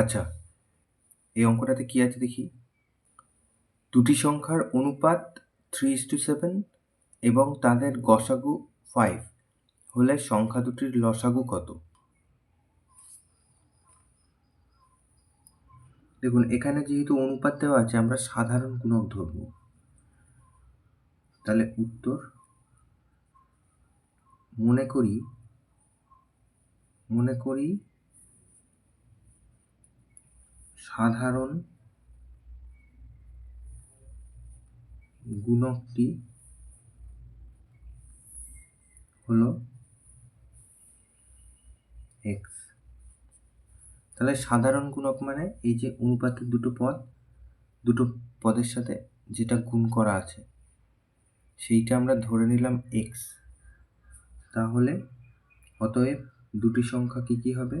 আচ্ছা এই অঙ্কটাতে কী আছে দেখি? দুটি সংখ্যার অনুপাত থ্রি ইস টু সেভেন এবং তাদের গসাগু ফাইভ হলে সংখ্যা দুটির লসাগু কত? দেখুন, এখানে যেহেতু অনুপাত দেওয়া আছে, আমরা সাধারণ গুণক ধরব। তাহলে উত্তর মনে করি মনে করি সাধারণ গুণকটি হলো এক্স তাহলে সাধারণ গুণক মানে এই যে অনুপাতের দুটো পদ, দুটো পদের সাথে যেটা গুণ করা আছে, সেইটা আমরা ধরে নিলাম এক্স তাহলে অতএব দুটি সংখ্যা কি কি হবে?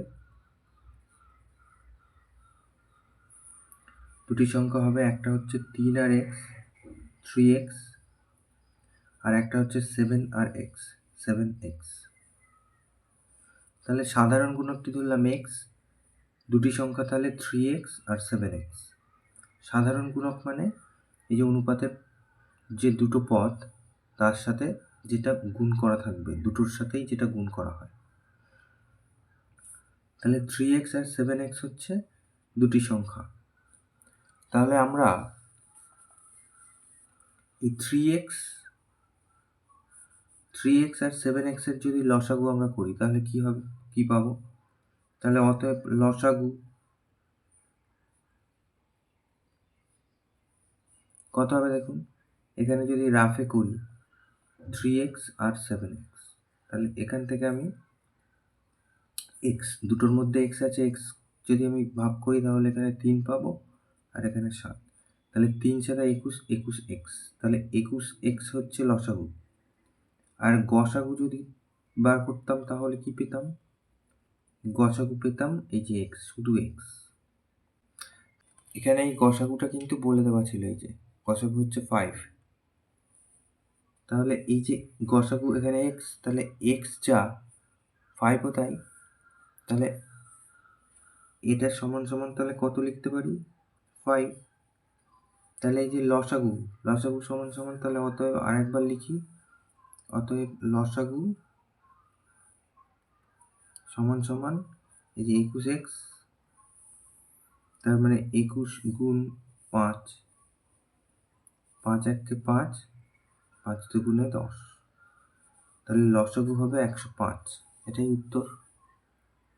দুটি সংখ্যা হবে, একটা হচ্ছে তিন আর এক্স থ্রি এক্স আর একটা হচ্ছে সেভেন আর এক্স সেভেন এক্স তাহলে সাধারণ গুণকটি ধরলাম? এক্স দুটি সংখ্যা তাহলে থ্রি এক্স আর সেভেন এক্স সাধারণ গুণক মানে এই যে অনুপাতের যে দুটো পদ, তার সাথে যেটা গুণ করা থাকবে, দুটোর সাথেই যেটা গুণ করা হয়। তাহলে থ্রি এক্স আর সেভেন এক্স হচ্ছে দুটি সংখ্যা। তাহলে আমরা এই থ্রি এক্স থ্রি এক্স আর সেভেন এক্সের যদি লসাগু আমরা করি, তাহলে কি হবে? কি পাবো? তাহলে অতএব লসাগু কত হবে দেখুন? এখানে যদি রাফে করি থ্রি এক্স আর সেভেন এক্স তাহলে এখান থেকে আমি এক্স দুটোর মধ্যে এক্স আছে এক্স যদি আমি ভাগ করি তাহলে এখানে তিন পাবো। আর এখানে সাত। তাহলে তিন সাদা একুশ একুশ এক্স তাহলে একুশ এক্স হচ্ছে লসাগু। আর গসাগু যদি বার করতাম তাহলে কি পেতাম? গসাগু পেতাম এই যে এক্স শুধু এক্স এখানে এই গসাগুটা কিন্তু বলে দেওয়া ছিল এই যে, গসাগু হচ্ছে ফাইভ তাহলে এই যে গসাগু এখানে এক্স তাহলে এক্স যা ফাইভও তাই। তাহলে এটার সমান সমান তাহলে কত লিখতে পারি? ফাইভ তাহলে এই যে লসাগু লসাগু সমান সমান তাহলে অতএব আরেকবার লিখি, অতএব লসাগু সমান সমান এই যে একুশ এক্স, তার মানে একুশ গুণ পাঁচ পাঁচ এককে পাঁচ পাঁচ দুগুণে দশ, তাহলে লসাগু হবে একশো পাঁচ, এটাই উত্তর।